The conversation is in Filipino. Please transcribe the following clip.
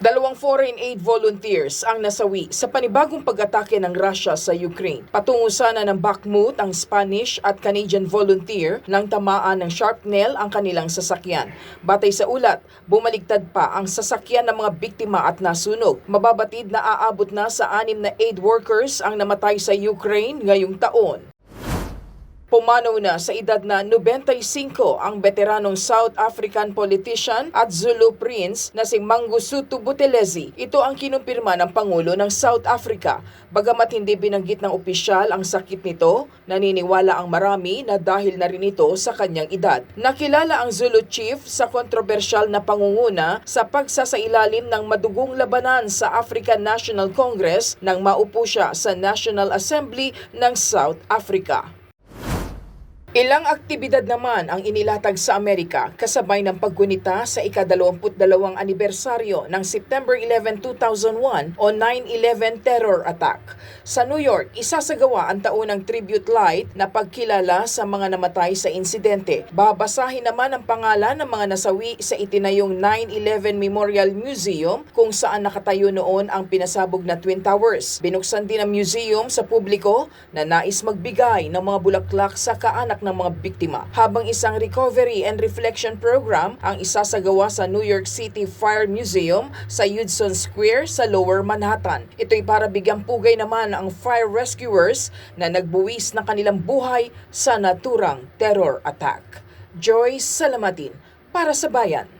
Dalawang foreign aid volunteers ang nasawi sa panibagong pag-atake ng Russia sa Ukraine. Patungo sana ng Bakhmut ang Spanish at Canadian volunteer nang tamaan ng shrapnel ang kanilang sasakyan. Batay sa ulat, bumaligtad pa ang sasakyan ng mga biktima at nasunog. Mababatid na aabot na sa anim na aid workers ang namatay sa Ukraine ngayong taon. Pumanaw na sa edad na 95 ang veteranong South African politician at Zulu prince na si Mangosuthu Buthelezi. Ito ang kinumpirma ng Pangulo ng South Africa. Bagamat hindi binanggit ng opisyal ang sakit nito, naniniwala ang marami na dahil na rin ito sa kanyang edad. Nakilala ang Zulu chief sa kontrobersyal na pangunguna sa pagsasailalim ng madugong labanan sa African National Congress nang maupo siya sa National Assembly ng South Africa. Ilang aktibidad naman ang inilatag sa Amerika kasabay ng paggunita sa ika-22 anibersaryo ng September 11, 2001 o 9-11 terror attack. Sa New York, isasagawa ang taunang tribute light na pagkilala sa mga namatay sa insidente. Babasahin naman ang pangalan ng mga nasawi sa itinayong 9-11 Memorial Museum kung saan nakatayo noon ang pinasabog na Twin Towers. Binuksan din ang museum sa publiko na nais magbigay ng mga bulaklak sa kaanak ng mga biktima. Habang isang recovery and reflection program ang isasagawa sa New York City Fire Museum sa Hudson Square sa Lower Manhattan. Ito'y para bigyang pugay naman ang fire rescuers na nagbuwis ng kanilang buhay sa naturang terror attack. Joy Salamatin para sa bayan.